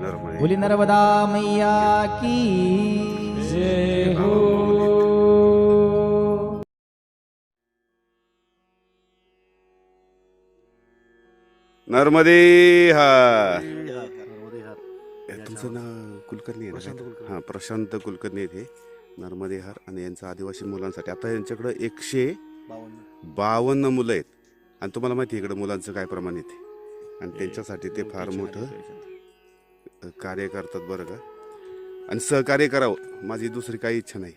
नर्मदे बोली नर्मदा मैया की जय हो। नर्मदे हार. तुमचं नाव कुलकर्णी आहे हां प्रशांत कुलकर्णी हे. नर्मदे हार आणि यांचं आदिवासी मुलांसाठी. आता यांच्याकडे एकशे बावन्न. मुलं आहेत. आणि तुम्हाला माहिती आहे इकडं मुलांचं काय प्रमाण येते. आणि त्यांच्यासाठी ते फार मोठं कार्य करतात बरं का? आणि सहकार्य करावं माझी दुसरी काही इच्छा नाही.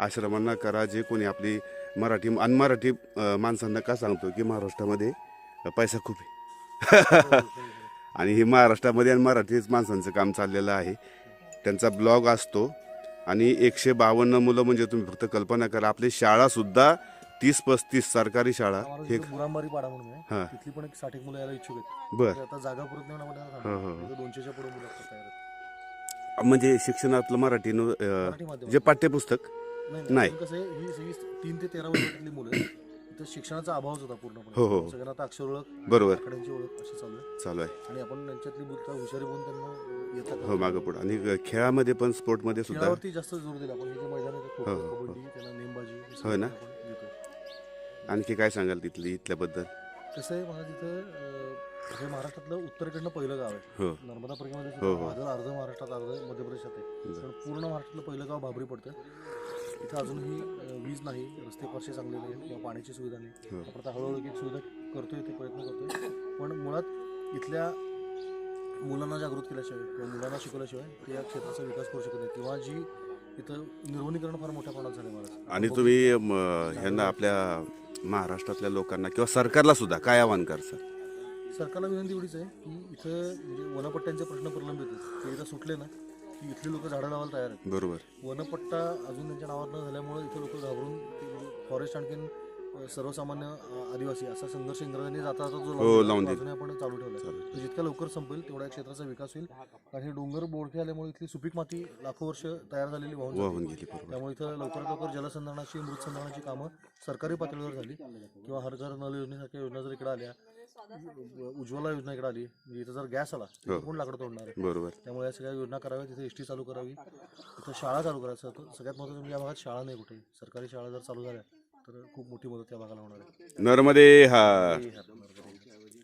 आश्रमांना करा जे कोणी आपली मराठी आणि मराठी माणसांना का सांगतो की महाराष्ट्रामध्ये पैसा खूप आहे. आणि हे महाराष्ट्रामध्ये आणि मराठीच माणसांचं काम चाललेलं आहे. त्यांचा ब्लॉग असतो. आणि एकशे बावन्न मुलं म्हणजे तुम्ही फक्त कल्पना करा आपली शाळासुद्धा तीस पस्तीस सरकारी शाळा हे तिथं बुरांबारी पाडा म्हणून आहे. हां. तिथली पण एक साठ एक मुलं यायला इच्छुक आहेत. बर. आता जागा पुरत नाही म्हणून हो, हो, हो. दोनशेच्या पुढे मुलं तयार. म्हणजे शिक्षणातलं मराठी जे पाठ्यपुस्तक? नाही कसं आहे ही सगळी तीन ते तेरा वर्षातली मुलं आहेत. इथं शिक्षणाचा अभावच होता पूर्णपणे. हो, हो, हो. सगळ्यांना आता अक्षर ओळख बरोबर. आकड्यांची ओळख अशी चालू आहे. चालू आहे. आणि आपण त्यांच्यातली बुद्ध हुशारी बघून त्यांना येतात. हो मागं पुढं. आणि खेळामध्ये पण स्पोर्टमध्ये सुद्धा खेळावरती जास्त जोर दिला. आपण हे जे मैदान आहे खो हो, हो, कबड्डी त्यांना नेमबाजी हे होय सगळं ना? आपण. आणखी काय सांगाल तिथली इथल्याबद्दल? कसं आहे मला तिथं अं, हे महाराष्ट्रातलं उत्तरेकडनं पहिलं गाव आहे. हो. नर्मदा परिक्रमेमध्ये हो, सुद्धा हो. अर्ध अर्ध महाराष्ट्रात अर्ध मध्य प्रदेशात आहे. पण पूर्ण महाराष्ट्रातलं पहिलं गाव भाबरी पडतं. इथं अजूनही अं, वीज नाही रस्ते फारसे चांगले नाही किंवा पाण्याची सुविधा नाही. हो. आपण आता हळूहळू एक एक सुविधा करतोय ते प्रयत्न करतोय. पण मुळात इथल्या मुलांना जागृत केल्याशिवाय किंवा मुलांना शिकवल्याशिवाय ते या क्षेत्राचा विकास करू शकत नाही किंवा जी इथं निर्वनीकरण फार मोठ्या प्रमाणात झालं मला आणि तुम्ही म, ह्यांना आपल्या महाराष्ट्रातल्या लोकांना किंवा सरकारला सुद्धा काय आव्हान करसाल सरकारला विनंती एवढीच आहे की इथं म्हणजे वनपट्ट्यांचे प्रश्न प्रलंबित आहेत ते एकदा सुटले ना की इथली लोक झाडं लावायला तयार आहेत. बरोबर. वनपट्टा अजून त्यांच्या नावावर न झाल्यामुळे इथे लोक घाबरून फॉरेस्ट आणखीन सर्वसामान्य आदिवासी असा संघर्ष इंग्रजांनी जाता जाता जो हो, लावून आपण चालू ठेवला जितक्या लवकर संपेल तेवढ्या क्षेत्राचा विकास होईल. कारण हे डोंगर बोडके आल्यामुळे इथली सुपीक माती लाखो वर्ष तयार झालेली वाहून गेली त्यामुळे इथं लवकरात लवकर जलसंधारणाची मृत संधारणाची कामं सरकारी पातळीवर झाली. किंवा हर घर नल योजनेसारख्या योजना जर इकडे आल्या उज्ज्वला योजना इकडे आली म्हणजे इथं जर गॅस आला तर कोण लाकडं तोडणार आहे. बरोबर. त्यामुळे या सगळ्या योजना कराव्या तिथे एस टी चालू करावी. तिथं शाळा चालू करायचं सगळ्यात महत्त्वाचं म्हणजे या भागात शाळा नाही कुठे. सरकारी शाळा जर चालू झाल्या तर खूप मोठी मदत या भागाला होणार आहे. नर्मदे हे.